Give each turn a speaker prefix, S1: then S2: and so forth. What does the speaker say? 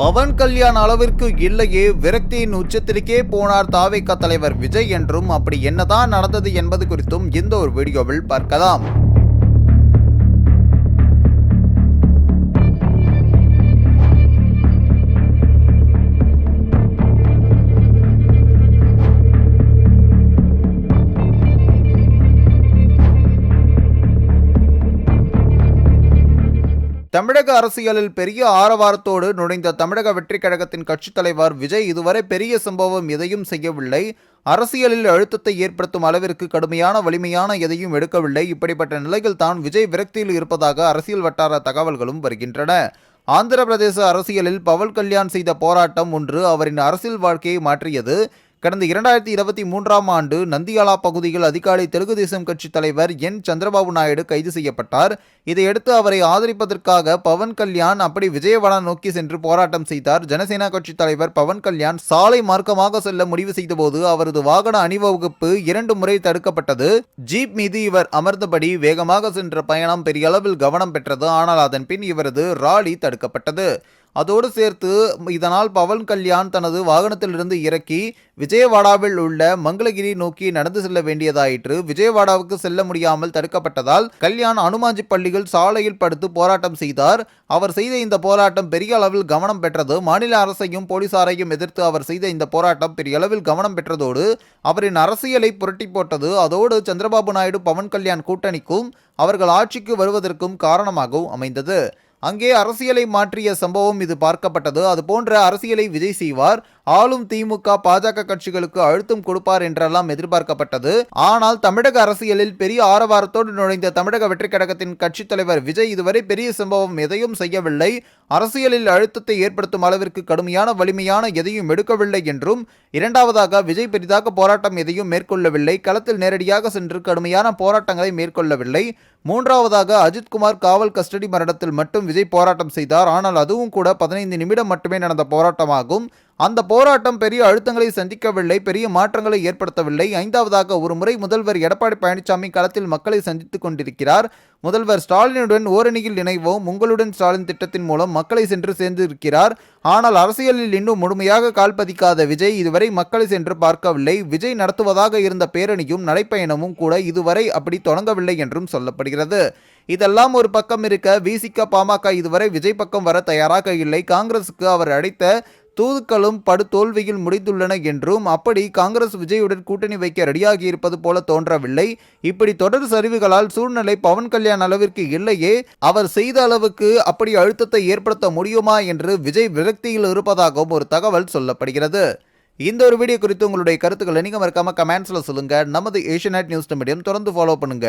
S1: பவன் கல்யாண் அளவிற்கு இல்லையே விரக்தியின் உச்சத்திற்கே போனார் தாவேக தலைவர் விஜய் என்றும் அப்படி என்னதான் நடந்தது என்பது குறித்தும் இந்த ஒரு வீடியோவில் பார்க்கலாம். தமிழக அரசியலில் பெரிய ஆரவாரத்தோடு நுழைந்த தமிழக வெற்றிக் கழகத்தின் கட்சித் தலைவர் விஜய் இதுவரை பெரிய சம்பவம் எதையும் செய்யவில்லை. அரசியலில் அழுத்தத்தை ஏற்படுத்தும் அளவிற்கு கடுமையான வலிமையான எதையும் எடுக்கவில்லை. இப்படிப்பட்ட நிலையில் தான் விஜய் விரக்தியில் இருப்பதாக அரசியல் வட்டார தகவல்களும் வருகின்றன. ஆந்திர பிரதேச அரசியலில் பவல் கல்யாண் செய்த போராட்டம் ஒன்று அவரின் அரசியல் வாழ்க்கையை மாற்றியது. கடந்த இரண்டாயிரத்தி இருபத்தி மூன்றாம் ஆண்டு நந்தியாலா பகுதியில் அதிகாலை தெலுங்கு தேசம் கட்சி தலைவர் என். சந்திரபாபு நாயுடு கைது செய்யப்பட்டார். இதையடுத்து அவரை ஆதரிப்பதற்காக பவன் கல்யாண் அப்படி விஜயவாடா நோக்கி சென்று போராட்டம் செய்தார். ஜனசேனா கட்சி தலைவர் பவன் கல்யாண் சாலை மார்க்கமாக செல்ல முடிவு செய்தபோது அவரது வாகன அணிவகுப்பு இரண்டு முறை தடுக்கப்பட்டது. ஜீப் மீது இவர் அமர்ந்தபடி வேகமாக சென்ற பயணம் பெரிய அளவில் கவனம் பெற்றது. ஆனால் அதன் பின் இவரது ராலி தடுக்கப்பட்டது. அதோடு சேர்த்து இதனால் பவன் கல்யாண் தனது வாகனத்திலிருந்து இறக்கி விஜயவாடாவில் உள்ள மங்களகிரி நோக்கி நடந்து செல்ல வேண்டியதாயிற்று. விஜயவாடாவுக்கு செல்ல முடியாமல் தடுக்கப்பட்டதால் கல்யாண் அனுமாஞ்சி பள்ளியில் சாலையில் படுத்து போராட்டம் செய்தார். அவர் செய்த இந்த போராட்டம் பெரிய அளவில் கவனம் பெற்றது. மாநில அரசையும் போலீசாரையும் எதிர்த்து அவர் செய்த இந்த போராட்டம் பெரிய அளவில் கவனம் பெற்றதோடு அவரின் அரசியலை புரட்டி போட்டது. அதோடு சந்திரபாபு நாயுடு பவன் கல்யாண் கூட்டணிக்கும் அவர்கள் ஆட்சிக்கு வருவதற்கும் காரணமாகவும் அமைந்தது. அங்கே அரசியலை மாற்றிய சம்பவம் இது பார்க்கப்பட்டது. அதுபோன்ற அரசியலை விஜய் செய்வார். ஆளும் திமுக பாஜக கட்சிகளுக்கு அழுத்தம் கொடுப்பார் என்றெல்லாம் எதிர்பார்க்கப்பட்டது. ஆனால் தமிழக அரசியலில் பெரிய ஆரவாரத்தோடு நுழைந்த தமிழக வெற்றி கழகத்தின் கட்சித் தலைவர் விஜய் இதுவரை பெரிய சம்பவம் எதையும் செய்யவில்லை. அரசியலில் அழுத்தத்தை ஏற்படுத்தும் அளவிற்கு கடுமையான வலிமையான எதையும் எடுக்கவில்லை என்றும் இரண்டாவதாக விஜய் பெரிதாக போராட்டம் எதையும் மேற்கொள்ளவில்லை. களத்தில் நேரடியாக சென்று கடுமையான போராட்டங்களை மேற்கொள்ளவில்லை. மூன்றாவதாக அஜித்குமார் காவல் கஸ்டடி மரணத்தில் மட்டும் விஜய் போராட்டம் செய்தார். ஆனால் அதுவும் கூட பதினைந்து நிமிடம் மட்டுமே நடந்த போராட்டமாகும். அந்த போராட்டம் பெரிய அழுத்தங்களை சந்திக்கவில்லை பெரிய மாற்றங்களை ஏற்படுத்தவில்லை. ஐந்தாவதாக ஒரு முறை முதல்வர் எடப்பாடி பழனிசாமி களத்தில் மக்களை சந்தித்துக் கொண்டிருக்கிறார். முதல்வர் ஸ்டாலினுடன் ஓரணியில் இணைவோம். உங்களுடன் ஸ்டாலின் திட்டத்தின் மூலம் மக்களை சென்று சேர்ந்திருக்கிறார். ஆனால் அரசியலில் இன்னும் முழுமையாக கால் பதிக்காத விஜய் இதுவரை மக்களை சென்று பார்க்கவில்லை. விஜய் நடத்துவதாக இருந்த பேரணியும் நடைப்பயணமும் கூட இதுவரை அப்படி தொடங்கவில்லை என்றும் சொல்லப்படுகிறது. இதெல்லாம் ஒரு பக்கம் இருக்க விசிக பாமக இதுவரை விஜய் பக்கம் வர தயாராக இல்லை. காங்கிரசுக்கு அவர் அடைத்த தூதுக்களும் படு தோல்வியில் முடிந்துள்ளன என்றும் அப்படி காங்கிரஸ் விஜயுடன் கூட்டணி வைக்க ரெடியாகி இருப்பது போல தோன்றவில்லை. இப்படி தொடர் சரிவுகளால் சூழ்நிலை பவன் கல்யாண் அளவிற்கு இல்லையே அவர் செய்த அளவுக்கு அப்படி அழுத்தத்தை ஏற்படுத்த முடியுமா என்று விஜய் விரக்தியில் இருப்பதாகவும் ஒரு தகவல் சொல்லப்படுகிறது. இந்த ஒரு வீடியோ குறித்து உங்களுடைய கருத்துக்களை நீங்கள் மறக்காம கமெண்ட்ஸில் சொல்லுங்க. நமது ஏஷியநெட் நியூஸ் மீடியம் தொடர்ந்து ஃபாலோ பண்ணுங்க.